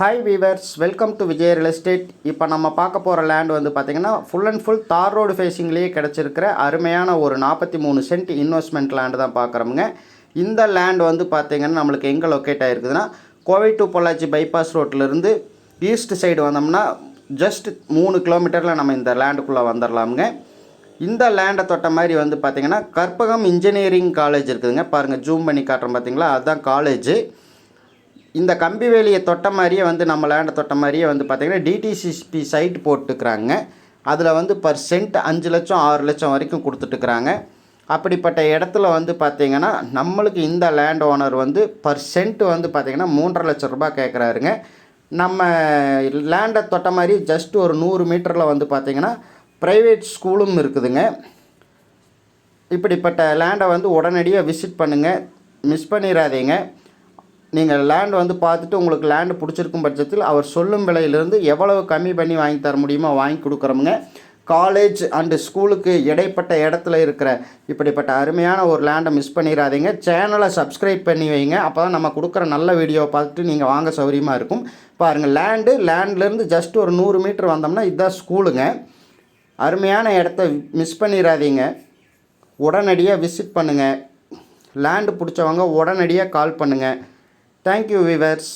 Hi viewers welcome to Vijay real estate இப்போ நம்ம பார்க்க போகிற லேண்ட் வந்து பார்த்திங்கன்னா full and full tar road ஃபேஸிங்லேயே கிடச்சிருக்கிற அருமையான ஒரு நாற்பத்தி மூணு சென்ட் இன்வெஸ்ட்மெண்ட் லேண்டு தான் பார்க்குறோமுங்க இந்த லேண்ட் வந்து பார்த்திங்கன்னா நம்மளுக்கு எங்கே லொக்கேட் ஆகிருக்குதுன்னா கோவை டு பொள்ளாச்சி பைபாஸ் ரோட்லேருந்து ஈஸ்ட் சைடு வந்தோம்னா ஜஸ்ட் மூணு கிலோமீட்டரில் நம்ம இந்த லேண்டுக்குள்ளே வந்துடலாமுங்க இந்த லேண்டை தொட்ட மாதிரி வந்து பார்த்திங்கன்னா கற்பகம் இன்ஜினியரிங் காலேஜ் இருக்குதுங்க. பாருங்கள் ஜூம் பண்ணி காட்டுறோம் பார்த்தீங்களா அதுதான் காலேஜு இந்த கம்பி வேலியை தொட்ட மாதிரியே வந்து நம்ம லேண்டை தொட்ட மாதிரியே வந்து பார்த்திங்கன்னா டிடிசிபி சைட் போட்டுக்கிறாங்க. அதில் வந்து பர் சென்ட் அஞ்சு லட்சம் ஆறு லட்சம் வரைக்கும் கொடுத்துட்டுக்கிறாங்க. அப்படிப்பட்ட இடத்துல வந்து பார்த்திங்கன்னா நம்மளுக்கு இந்த லேண்ட் ஓனர் வந்து பர் சென்ட் வந்து பார்த்திங்கன்னா மூன்றரை லட்சம் ரூபாய் கேட்குறாருங்க நம்ம லேண்டை தொட்ட மாதிரி ஜஸ்ட் ஒரு நூறு மீட்டரில் வந்து பார்த்திங்கன்னா ப்ரைவேட் ஸ்கூலும் இருக்குதுங்க. இப்படிப்பட்ட லேண்டை வந்து உடனடியாக விசிட் பண்ணுங்கள் மிஸ் பண்ணிடாதீங்க நீங்கள் லேண்ட் வந்து பார்த்துட்டு உங்களுக்கு லேண்டு பிடிச்சிருக்கும் பட்சத்தில் அவர் சொல்லும் விலையிலிருந்து எவ்வளவு கம்மி பண்ணி வாங்கி தர முடியுமோ வாங்கி கொடுக்குறோமுங்க காலேஜ் அண்டு ஸ்கூலுக்கு இடைப்பட்ட இடத்துல இருக்கிற இப்படிப்பட்ட அருமையான ஒரு லேண்டை மிஸ் பண்ணிடாதீங்க சேனலை சப்ஸ்கிரைப் பண்ணி வைங்க. அப்போ தான் நம்ம கொடுக்குற நல்ல வீடியோவை பார்த்துட்டு நீங்கள் வாங்க சௌகரியமாக இருக்கும். பாருங்கள் லேண்டு லேண்ட்லேருந்து ஜஸ்ட் ஒரு நூறு மீட்டர் வந்தோம்னா இதுதான் ஸ்கூலுங்க அருமையான இடத்த மிஸ் பண்ணிடாதீங்க உடனடியாக விசிட் பண்ணுங்கள் லேண்டு பிடிச்சவங்க உடனடியாக கால் பண்ணுங்கள் தேங்க்யூ விவர்ஸ்